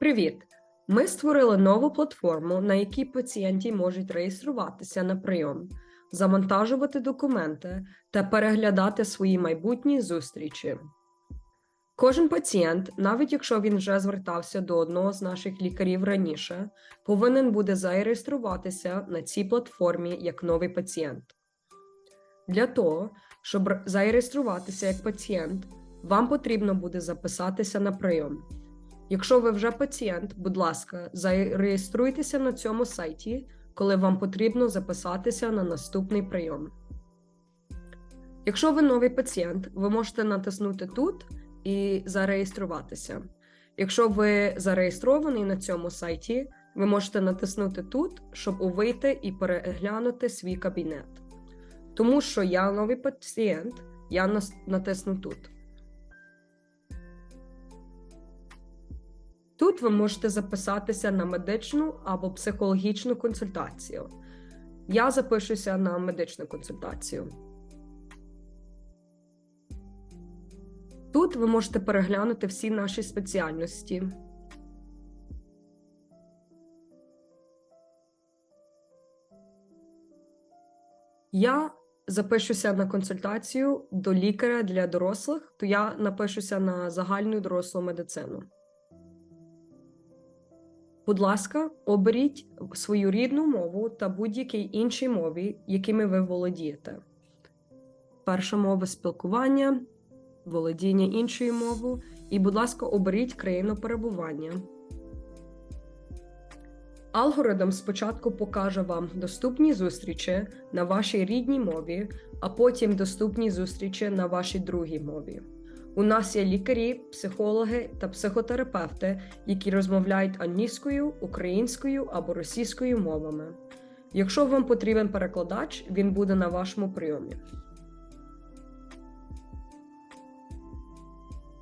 Привіт! Ми створили нову платформу, на якій пацієнти можуть реєструватися на прийом, завантажувати документи та переглядати свої майбутні зустрічі. Кожен пацієнт, навіть якщо він вже звертався до одного з наших лікарів раніше, повинен буде зареєструватися на цій платформі як новий пацієнт. Для того, щоб зареєструватися як пацієнт, вам потрібно буде записатися на прийом. Якщо ви вже пацієнт, будь ласка, зареєструйтеся на цьому сайті, коли вам потрібно записатися на наступний прийом. Якщо ви новий пацієнт, ви можете натиснути тут і зареєструватися. Якщо ви зареєстрований на цьому сайті, ви можете натиснути тут, щоб увійти і переглянути свій кабінет. Тому що я новий пацієнт, я натисну тут. Тут ви можете записатися на медичну або психологічну консультацію. Я запишуся на медичну консультацію. Тут ви можете переглянути всі наші спеціальності. Я запишуся на консультацію до лікаря для дорослих, то я напишуся на загальну дорослу медицину. Будь ласка, оберіть свою рідну мову та будь-якій іншій мові, якими ви володієте. Перша мова спілкування, володіння іншою мовою, і, будь ласка, оберіть країну перебування. Алгоритм спочатку покаже вам доступні зустрічі на вашій рідній мові, а потім доступні зустрічі на вашій другій мові. У нас є лікарі, психологи та психотерапевти, які розмовляють англійською, українською або російською мовами. Якщо вам потрібен перекладач, він буде на вашому прийомі.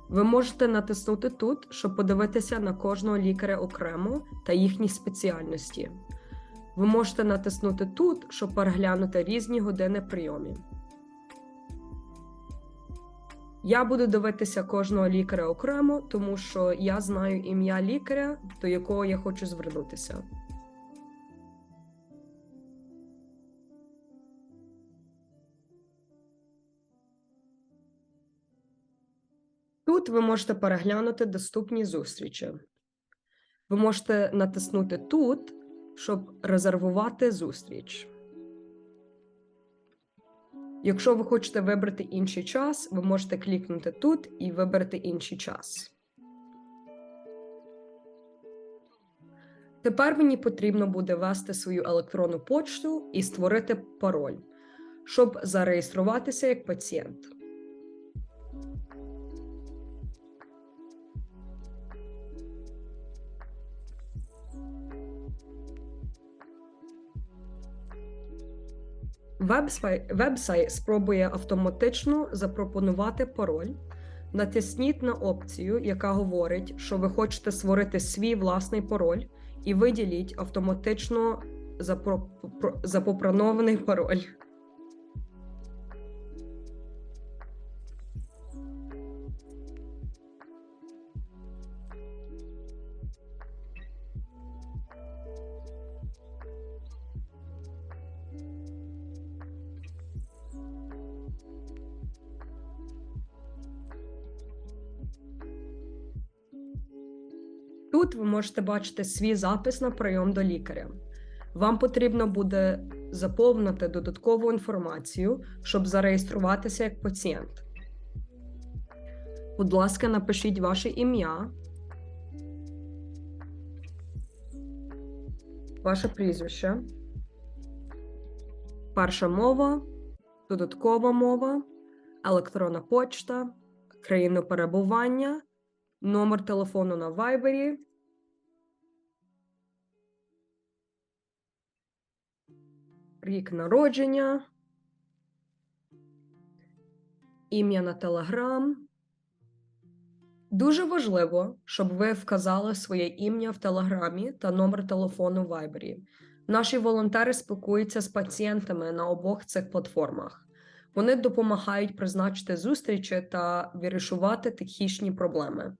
Ви можете натиснути тут, щоб подивитися на кожного лікаря окремо та їхні спеціальності. Ви можете натиснути тут, щоб переглянути різні години прийомів. Я буду дивитися кожного лікаря окремо, тому що я знаю ім'я лікаря, до якого я хочу звернутися. Тут ви можете переглянути доступні зустрічі. Ви можете натиснути тут, щоб резервувати зустріч. Якщо ви хочете вибрати інший час, ви можете клікнути тут і вибрати інший час. Тепер мені потрібно буде ввести свою електронну почту і створити пароль, щоб зареєструватися як пацієнт. Вебсайт спробує автоматично запропонувати пароль. Натисніть на опцію, яка говорить, що ви хочете створити свій власний пароль, і виділіть автоматично запро- запропонований пароль. Тут ви можете бачити свій запис на прийом до лікаря. Вам потрібно буде заповнити додаткову інформацію, щоб зареєструватися як пацієнт. Будь ласка, напишіть ваше ім'я, ваше прізвище, перша мова, додаткова мова, електронна почта, країну перебування, номер телефону на Viber, рік народження, ім'я на Telegram. Дуже важливо, щоб ви вказали своє ім'я в Телеграмі та номер телефону в Viber. Наші волонтери спілкуються з пацієнтами на обох цих платформах. Вони допомагають призначити зустрічі та вирішувати технічні проблеми.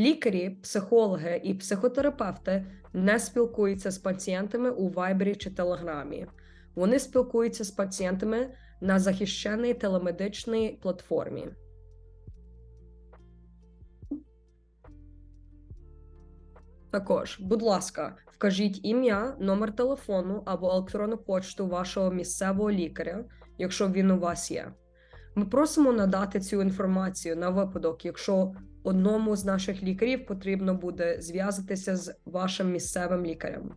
Лікарі, психологи і психотерапевти не спілкуються з пацієнтами у Вайбері чи Телеграмі. Вони спілкуються з пацієнтами на захищеній телемедичній платформі. Також, будь ласка, вкажіть ім'я, номер телефону або електронну почту вашого місцевого лікаря, якщо він у вас є. Ми просимо надати цю інформацію на випадок, якщо одному з наших лікарів потрібно буде зв'язатися з вашим місцевим лікарем.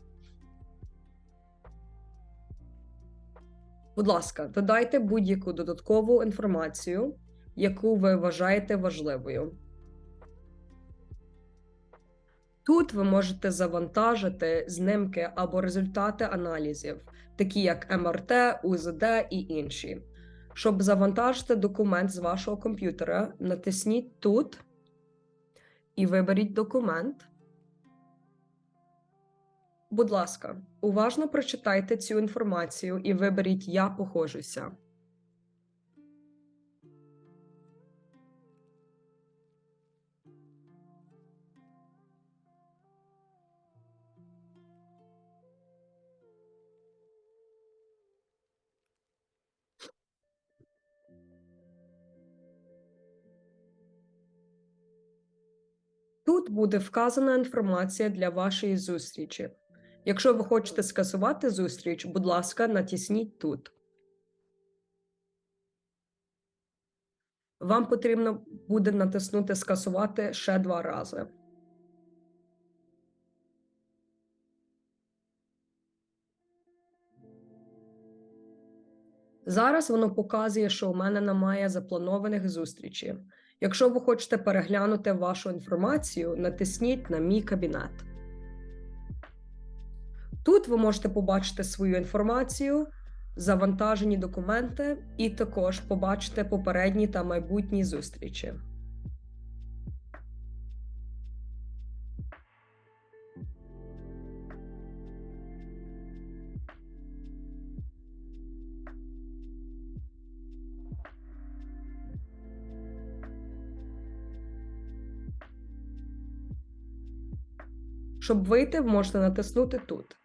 Будь ласка, додайте будь-яку додаткову інформацію, яку ви вважаєте важливою. Тут ви можете завантажити знимки або результати аналізів, такі як МРТ, УЗД і інші. Щоб завантажити документ з вашого комп'ютера, натисніть тут і виберіть документ. Будь ласка, уважно прочитайте цю інформацію і виберіть Я похожуся. Тут буде вказана інформація для вашої зустрічі. Якщо ви хочете скасувати зустріч, будь ласка, натисніть тут. Вам потрібно буде натиснути Скасувати ще два рази. Зараз воно показує, що у мене немає запланованих зустрічей. Якщо ви хочете переглянути вашу інформацію, натисніть на Мій кабінет. Тут ви можете побачити свою інформацію, завантажені документи, і також побачити попередні та майбутні зустрічі. Щоб вийти, ви можете натиснути тут.